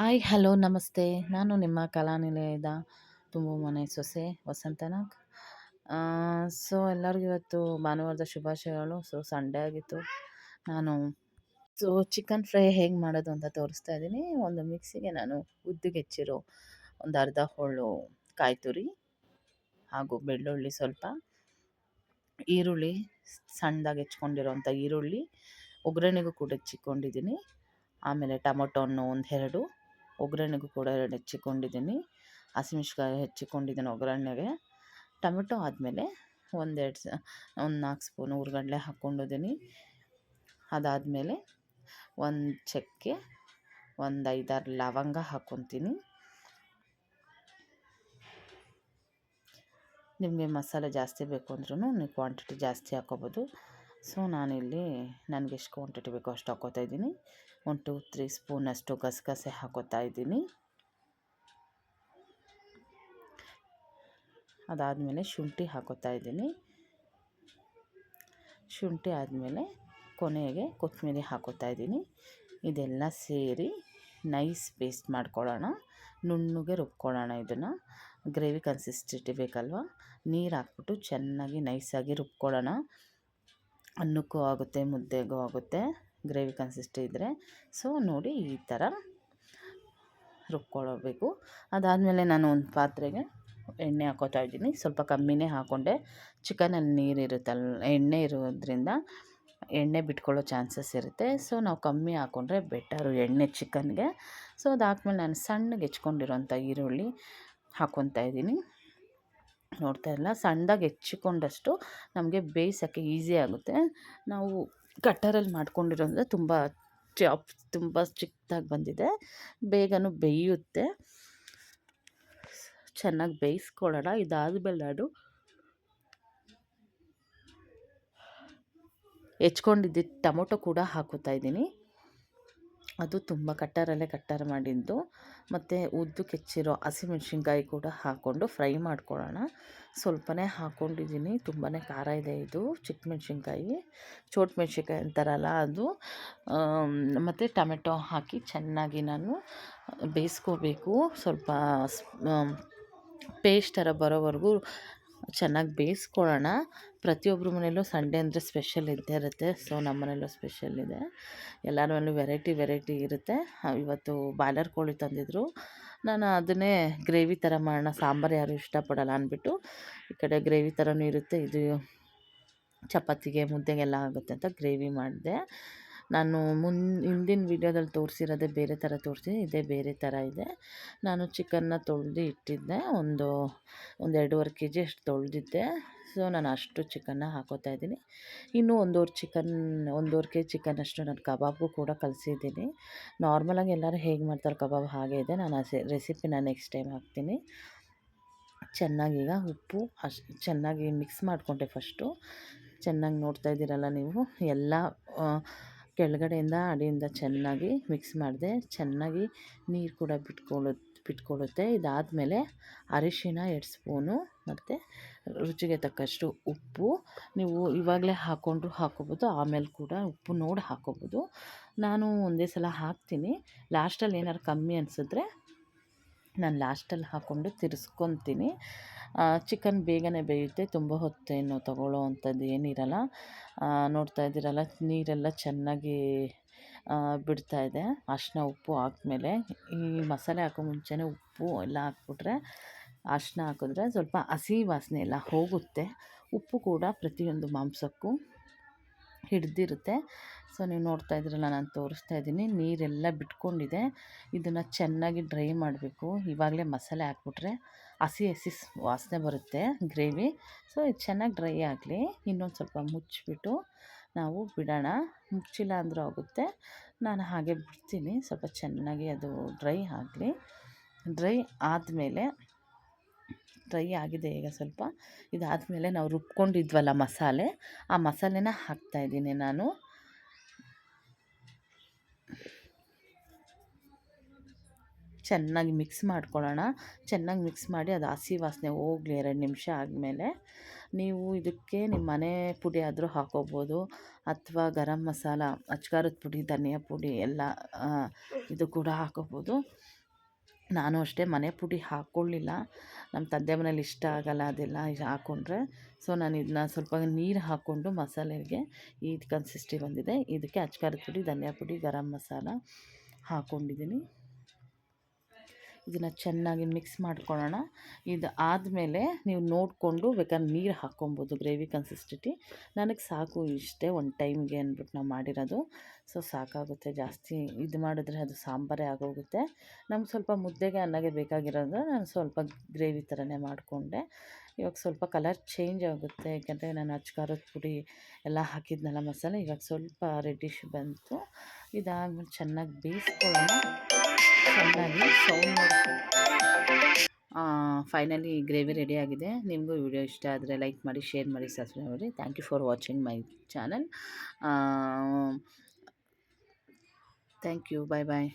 Hi, hello, ನಮಸ್ತೆ. ನಾನು ನಿಮ್ಮ ಕಲಾನಿಲಯದ ತುಂಬ ಮನೆ ಸೊಸೆ ವಸಂತನಾಗ್. ಸೊ, ಎಲ್ಲರಿಗೂ ಇವತ್ತು ಭಾನುವಾರದ ಶುಭಾಶಯಗಳು. ಸೊ ಸಂಡೇ ಆಗಿತ್ತು. ನಾನು ಸೊ ಚಿಕನ್ ಫ್ರೈ ಹೇಗೆ ಮಾಡೋದು ಅಂತ ತೋರಿಸ್ತಾ ಇದ್ದೀನಿ. ಒಂದು ಮಿಕ್ಸಿಗೆ ನಾನು ಉದ್ದಿಗೆಚ್ಚಿರೋ ಒಂದು ಅರ್ಧ ಹೋಳು ಕಾಯಿ ತುರಿ ಹಾಗೂ ಬೆಳ್ಳುಳ್ಳಿ ಸ್ವಲ್ಪ. ಈರುಳ್ಳಿ ಸಣ್ಣದಾಗಿ ಹೆಚ್ಕೊಂಡಿರೋಂಥ ಈರುಳ್ಳಿ, ಒಗ್ಗರಣೆಗೂ ಕೂಡ ಹೆಚ್ಚಿಕೊಂಡಿದ್ದೀನಿ. ಆಮೇಲೆ ಟೊಮೊಟೊ ಹಣ್ಣು ಒಂದು ಎರಡು ಒಗ್ಗರಣೆಗೂ ಕೂಡ ಎರಡು ಹೆಚ್ಚಿಕೊಂಡಿದ್ದೀನಿ. ಹಸಿಮೆಣ್ಸಿಕಾಯಿ ಹೆಚ್ಚಿಕೊಂಡಿದ್ದೀನಿ ಒಗ್ಗರಣೆಗೆ. ಟೊಮೆಟೊ ಆದಮೇಲೆ ಒಂದೆರಡು ಸ, ಒಂದು ನಾಲ್ಕು ಸ್ಪೂನ್ ಹುರ್ಗಡ್ಲೆ ಹಾಕ್ಕೊಂಡಿದ್ದೀನಿ. ಅದಾದಮೇಲೆ ಒಂದು ಚಕ್ಕೆ, ಒಂದು ಐದಾರು ಲವಂಗ ಹಾಕ್ಕೊತೀನಿ. ನಿಮಗೆ ಮಸಾಲೆ ಜಾಸ್ತಿ ಬೇಕು ಅಂದ್ರೂ ನೀವು ಕ್ವಾಂಟಿಟಿ ಜಾಸ್ತಿ ಹಾಕ್ಕೋಬೋದು ಸೊ, ನಾನಿಲ್ಲಿ ನನಗೆ ಎಷ್ಟು ಕ್ವಾಂಟಿಟಿ ಬೇಕೋ ಅಷ್ಟು ಹಾಕೋತಾ ಇದ್ದೀನಿ. ಒಂದು ಟು ತ್ರೀ ಸ್ಪೂನಷ್ಟು ಗಸಗಸೆ ಹಾಕೋತಾ ಇದ್ದೀನಿ. ಅದಾದಮೇಲೆ ಶುಂಠಿ ಹಾಕೋತಾ ಇದ್ದೀನಿ. ಶುಂಠಿ ಆದಮೇಲೆ ಕೊನೆಗೆ ಕೊತ್ತಂಬರಿ ಹಾಕೋತಾ ಇದ್ದೀನಿ. ಇದೆಲ್ಲ ಸೇರಿ ನೈಸ್ ಪೇಸ್ಟ್ ಮಾಡ್ಕೊಳ್ಳೋಣ. ನುಣ್ಣಗೆ ರುಬ್ಕೊಳ್ಳೋಣ ಇದನ್ನು. ಗ್ರೇವಿ ಕನ್ಸಿಸ್ಟೆಂಟಿ ಬೇಕಲ್ವ? ನೀರು ಹಾಕ್ಬಿಟ್ಟು ಚೆನ್ನಾಗಿ ನೈಸಾಗಿ ರುಬ್ಕೊಳ್ಳೋಣ. ಅನ್ನಕ್ಕೂ ಆಗುತ್ತೆ, ಮುದ್ದೆಗೂ ಆಗುತ್ತೆ, ಗ್ರೇವಿ ಕನ್ಸಿಸ್ಟ್ ಇದ್ದರೆ ಸೊ ನೋಡಿ ಈ ಥರ ರುಬ್ಕೊಳ್ಳಬೇಕು. ಅದಾದಮೇಲೆ ನಾನು ಒಂದು ಪಾತ್ರೆಗೆ ಎಣ್ಣೆ ಹಾಕೋತಾ ಇದ್ದೀನಿ. ಸ್ವಲ್ಪ ಕಮ್ಮಿನೇ ಹಾಕ್ಕೊಂಡೆ ಚಿಕನಲ್ಲಿ ನೀರು ಇರುತ್ತಲ್ಲ ಎಣ್ಣೆ ಇರೋದ್ರಿಂದ ಎಣ್ಣೆ ಬಿಟ್ಕೊಳ್ಳೋ ಚಾನ್ಸಸ್ ಇರುತ್ತೆ. ಸೊ ನಾವು ಕಮ್ಮಿ ಹಾಕ್ಕೊಂಡ್ರೆ ಬೆಟರು ಎಣ್ಣೆ ಚಿಕನ್ಗೆ. ಸೊ ಅದಾದ್ಮೇಲೆ ನಾನು ಸಣ್ಣಗೆ ಹೆಚ್ಕೊಂಡಿರೋಂಥ ಈರುಳ್ಳಿ ಹಾಕ್ಕೊತಾ ಇದ್ದೀನಿ. ನೋಡ್ತಾ ಇಲ್ಲ ಸಣ್ಣದಾಗಿ ಹೆಚ್ಚಿಕೊಂಡಷ್ಟು ನಮಗೆ ಬೇಯಿಸೋಕ್ಕೆ ಈಸಿ ಆಗುತ್ತೆ. ನಾವು ಕಟ್ಟರಲ್ಲಿ ಮಾಡ್ಕೊಂಡಿರೋದ್ರೆ ತುಂಬ ಚಾಪ್ ತುಂಬ ಚಿಕ್ಕದಾಗಿ ಬಂದಿದೆ. ಬೇಗನೂ ಬೇಯುತ್ತೆ. ಚೆನ್ನಾಗಿ ಬೇಯಿಸ್ಕೊಳ್ಳೋಣ. ಇದಾದಮೇಲೆ ನಾನು ಹೆಚ್ಕೊಂಡಿದ್ದ ಟೊಮೊಟೊ ಕೂಡ ಹಾಕೋತಾ ಇದ್ದೀನಿ. ಅದು ತುಂಬ ಕಟ್ಟರಲ್ಲೇ ಕಟ್ಟರ್ ಮಾಡಿದ್ದು. ಮತ್ತು ಉದ್ದು ಕೆಚ್ಚಿರೋ ಹಸಿಮೆಣ್ಸಿನ್ಕಾಯಿ ಕೂಡ ಹಾಕ್ಕೊಂಡು ಫ್ರೈ ಮಾಡ್ಕೊಳ್ಳೋಣ. ಸ್ವಲ್ಪನೇ ಹಾಕ್ಕೊಂಡಿದ್ದೀನಿ ತುಂಬಾ ಖಾರ ಇದೆ ಇದು, ಚಿಕ್ಕ ಮೆಣ್ಸಿನ್ಕಾಯಿ. ಚೋಟ್ ಮೆಣ್ಸಿನ್ಕಾಯಿ ಅಂತಾರಲ್ಲ ಅದು. ಮತ್ತು ಟೊಮೆಟೊ ಹಾಕಿ ಚೆನ್ನಾಗಿ ನಾನು ಬೇಯಿಸ್ಕೋಬೇಕು. ಸ್ವಲ್ಪ ಪೇಸ್ಟ್ ಥರ ಬರೋವರೆಗೂ ಚೆನ್ನಾಗಿ ಬೇಯಿಸ್ಕೊಳ್ಳೋಣ. ಪ್ರತಿಯೊಬ್ಬರ ಮನೆಯಲ್ಲೂ ಸಂಡೇ ಅಂದರೆ ಸ್ಪೆಷಲ್ ಇದ್ದೇ ಇರುತ್ತೆ ಸೊ ನಮ್ಮ ಮನೆಯಲ್ಲೂ ಸ್ಪೆಷಲ್ ಇದೆ. ಎಲ್ಲರ ಮನೇಲೂ ವೆರೈಟಿ ವೆರೈಟಿ ಇರುತ್ತೆ. ಇವತ್ತು ಬಾಯ್ಲರ್ ಕೋಳಿ ತಂದಿದ್ದರು ನಾನು ಅದನ್ನೇ ಗ್ರೇವಿ ಥರ ಮಾಡೋಣ, ಸಾಂಬಾರು ಯಾರು ಇಷ್ಟಪಡಲ್ಲ ಅಂದ್ಬಿಟ್ಟು, ಈ ಕಡೆ ಗ್ರೇವಿ ಥರನೂ ಇರುತ್ತೆ. ಇದು ಚಪಾತಿಗೆ, ಮುದ್ದೆಗೆಲ್ಲ ಆಗುತ್ತೆ ಅಂತ ಗ್ರೇವಿ ಮಾಡಿದೆ. ನಾನು ಮುನ್, ಹಿಂದಿನ ವೀಡಿಯೋದಲ್ಲಿ ತೋರಿಸಿರೋದೇ ಬೇರೆ ಥರ ತೋರಿಸಿದೆ ಇದೇ ಬೇರೆ ಥರ ಇದೆ. ನಾನು ಚಿಕನ್ನ ತೊಳೆದು ಇಟ್ಟಿದ್ದೆ, ಒಂದು ಒಂದು ಎರಡೂವರೆ ಕೆ ಜಿ ಅಷ್ಟು ತೊಳೆದಿದ್ದೆ. ಸೊ, ನಾನು ಅಷ್ಟು ಚಿಕನ್ನ ಹಾಕೋತಾ ಇದ್ದೀನಿ. ಇನ್ನೂ ಒಂದೂವರೆ ಚಿಕನ್, ಒಂದೂವರೆ ಕೆ ಜಿ ಚಿಕನ್ ಅಷ್ಟು ನಾನು ಕಬಾಬ್ಗೂ ಕೂಡ ಕಲಿಸಿದ್ದೀನಿ. ನಾರ್ಮಲಾಗಿ ಎಲ್ಲರೂ ಹೇಗೆ ಮಾಡ್ತಾರೆ ಕಬಾಬ್ ಹಾಗೆ ಇದೆ, ನಾನು ಆ ರೆಸಿಪಿನ ನೆಕ್ಸ್ಟ್ ಟೈಮ್ ಹಾಕ್ತೀನಿ. ಚೆನ್ನಾಗೀಗ ಉಪ್ಪು ಅಷ್ಟು ಚೆನ್ನಾಗಿ ಮಿಕ್ಸ್ ಮಾಡಿಕೊಂಡೆ ಫಸ್ಟು. ಚೆನ್ನಾಗಿ ನೋಡ್ತಾ ಇದ್ದೀರಲ್ಲ ನೀವು, ಎಲ್ಲ ಕೆಳಗಡೆಯಿಂದ ಅಡಿಯಿಂದ ಚೆನ್ನಾಗಿ ಮಿಕ್ಸ್ ಮಾಡಿದೆ, ಚೆನ್ನಾಗಿ ನೀರು ಕೂಡ ಬಿಟ್ಕೊಳ್ಳುತ್ತೆ ಬಿಟ್ಕೊಳ್ಳುತ್ತೆ. ಇದಾದಮೇಲೆ ಅರಿಶಿನ ಎರಡು ಸ್ಪೂನು ಮತ್ತು ರುಚಿಗೆ ತಕ್ಕಷ್ಟು ಉಪ್ಪು. ನೀವು ಇವಾಗಲೇ ಹಾಕ್ಕೊಂಡ್ರು ಹಾಕ್ಕೊಬೋದು ಆಮೇಲೆ ಕೂಡ ಉಪ್ಪು ನೋಡಿ ಹಾಕ್ಕೊಬೋದು ನಾನು ಒಂದೇ ಸಲ ಹಾಕ್ತೀನಿ. ಲಾಸ್ಟಲ್ಲಿ ಏನಾರು ಕಮ್ಮಿ ಅನಿಸಿದ್ರೆ ನಾನು ಲಾಸ್ಟಲ್ಲಿ ಹಾಕ್ಕೊಂಡು ತಿರ್ಸ್ಕೊತೀನಿ. ಚಿಕನ್ ಬೇಗನೆ ಬೇಯುತ್ತೆ, ತುಂಬ ಹೊತ್ತೇನು ತಗೊಳ್ಳೋ ಅಂಥದ್ದು ಏನಿರಲ್ಲ. ನೋಡ್ತಾ ಇದ್ದೀರಲ್ಲ, ನೀರೆಲ್ಲ ಚೆನ್ನಾಗಿ ಬಿಡ್ತಾ ಇದೆ. ಅರಿಶಿನ, ಉಪ್ಪು ಹಾಕ್ಮೇಲೆ ಈ ಮಸಾಲೆ ಹಾಕೋ ಮುಂಚೆನೇ ಉಪ್ಪು ಎಲ್ಲ ಹಾಕ್ಬಿಟ್ರೆ, ಅರಿಶಿನ ಹಾಕಿದ್ರೆ ಸ್ವಲ್ಪ ಹಸಿ ವಾಸನೆ ಎಲ್ಲ ಹೋಗುತ್ತೆ. ಉಪ್ಪು ಕೂಡ ಪ್ರತಿಯೊಂದು ಮಾಂಸಕ್ಕೂ. ಹಿಡಿದಿರುತ್ತೆ. ಸೊ, ನೀವು ನೋಡ್ತಾ ಇದ್ದೀರಲ್ಲ, ನಾನು ತೋರಿಸ್ತಾ ಇದ್ದೀನಿ. ನೀರೆಲ್ಲ ಬಿಟ್ಕೊಂಡಿದೆ. ಇದನ್ನು ಚೆನ್ನಾಗಿ ಡ್ರೈ ಮಾಡಬೇಕು. ಇವಾಗಲೇ ಮಸಾಲೆ ಹಾಕ್ಬಿಟ್ರೆ ಹಸಿ ಹಸಿ ವಾಸನೆ ಬರುತ್ತೆ ಗ್ರೇವಿ. ಸೊ, ಇದು ಚೆನ್ನಾಗಿ ಡ್ರೈ ಆಗಲಿ. ಇನ್ನೊಂದು ಸ್ವಲ್ಪ ಮುಚ್ಚಿಬಿಟ್ಟು ನಾವು ಬಿಡೋಣ. ಮುಚ್ಚಿಲ್ಲ ಅಂದರೂ ಆಗುತ್ತೆ. ನಾನು ಹಾಗೆ ಬಿಡ್ತೀನಿ. ಸ್ವಲ್ಪ ಚೆನ್ನಾಗಿ ಅದು ಡ್ರೈ ಆಗಲಿ. ಡ್ರೈ ಆದಮೇಲೆ ಡ್ರೈ ಆಗಿದೆ ಈಗ ಸ್ವಲ್ಪ. ಇದಾದಮೇಲೆ ನಾವು ರುಬ್ಕೊಂಡಿದ್ವಲ್ಲ ಮಸಾಲೆ. ಆ ಮಸಾಲೆನ ಹಾಕ್ತಾಯಿದ್ದೀನಿ ನಾನು. ಚೆನ್ನಾಗಿ ಮಿಕ್ಸ್ ಮಾಡ್ಕೊಳ್ಳೋಣ. ಚೆನ್ನಾಗಿ ಮಿಕ್ಸ್ ಮಾಡಿ ಅದು ಹಸಿ ವಾಸನೆ ಹೋಗಲಿ ಎರಡು ನಿಮಿಷ ಆದಮೇಲೆ. ನೀವು ಇದಕ್ಕೆ ನಿಮ್ಮ ಮನೆ ಪುಡಿ ಆದರೂ ಹಾಕೋಬೋದು. ಅಥವಾ ಗರಂ ಮಸಾಲ, ಅಚ್ಕಾರದ ಪುಡಿ, ಧನಿಯಾ ಪುಡಿ ಎಲ್ಲ ಇದು ಕೂಡ ಹಾಕೋಬೋದು. ನಾನು ಅಷ್ಟೇ ಮನೆ ಪುಡಿ ಹಾಕ್ಕೊಳ್ಳಿಲ್ಲ ನಮ್ಮ ತಂದೆ ಮನೇಲಿ ಇಷ್ಟ ಆಗಲ್ಲ ಅದೆಲ್ಲ ಇದು ಹಾಕ್ಕೊಂಡ್ರೆ ಸೊ ನಾನು ಇದನ್ನ ಸ್ವಲ್ಪ ನೀರು ಹಾಕ್ಕೊಂಡು ಮಸಾಲೆಗೆ ಇದು ಕನ್ಸಿಸ್ಟಿ ಬಂದಿದೆ. ಇದಕ್ಕೆ ಅಚ್ಕಾರದ ಪುಡಿ, ಧನಿಯಾ ಪುಡಿ, ಗರಂ ಮಸಾಲ ಹಾಕ್ಕೊಂಡಿದ್ದೀನಿ ಇದನ್ನು ಚೆನ್ನಾಗಿ ಮಿಕ್ಸ್ ಮಾಡ್ಕೊಳ್ಳೋಣ ಇದು ಆದಮೇಲೆ ನೀವು ನೋಡಿಕೊಂಡು ಬೇಕಾದ್ರೆ ನೀರು ಹಾಕ್ಕೊಬೋದು ಗ್ರೇವಿ ಕನ್ಸಿಸ್ಟಿಟಿ ನನಗೆ ಸಾಕು ಇಷ್ಟೇ ಒಂದು ಟೈಮ್ಗೆ ಅಂದ್ಬಿಟ್ಟು ನಾವು ಮಾಡಿರೋದು. ಸೊ ಸಾಕಾಗುತ್ತೆ ಜಾಸ್ತಿ. ಇದು ಮಾಡಿದ್ರೆ ಅದು ಸಾಂಬಾರೇ ಆಗೋಗುತ್ತೆ. ನಮ್ಗೆ ಸ್ವಲ್ಪ ಮುದ್ದೆಗೆ ಅನ್ನಗೆ ಬೇಕಾಗಿರೋದು ನಾನು ಸ್ವಲ್ಪ ಗ್ರೇವಿ ಥರನೇ ಮಾಡಿಕೊಂಡೆ. ಇವಾಗ ಸ್ವಲ್ಪ ಕಲರ್ ಚೇಂಜ್ ಆಗುತ್ತೆ. ಯಾಕೆಂದರೆ ನಾನು ಅಚ್ಚಕಾರದ ಪುಡಿ ಎಲ್ಲ ಹಾಕಿದ್ನಲ್ಲ ಮಸಾಲೆ, ಇವಾಗ ಸ್ವಲ್ಪ ರೆಡ್ಡಿಶ್ ಬಂತು. ಇದಾದ್ಮೇಲೆ ಚೆನ್ನಾಗಿ ಬೇಯಿಸ್ಕೊಳ್ಳೋಣ. ಚೆನ್ನಾಗಿ ಸೌಂಡ್ ಫೈನಲಿ ಗ್ರೇವಿ ರೆಡಿ ಆಗಿದೆ. ನಿಮಗೂ ವಿಡಿಯೋ ಇಷ್ಟ ಆದರೆ ಲೈಕ್ ಮಾಡಿ ಶೇರ್ ಮಾಡಿ ಸಬ್ಸ್ಕ್ರೈಬ್ ಮಾಡಿ. Thank you for watching my channel thank you bye bye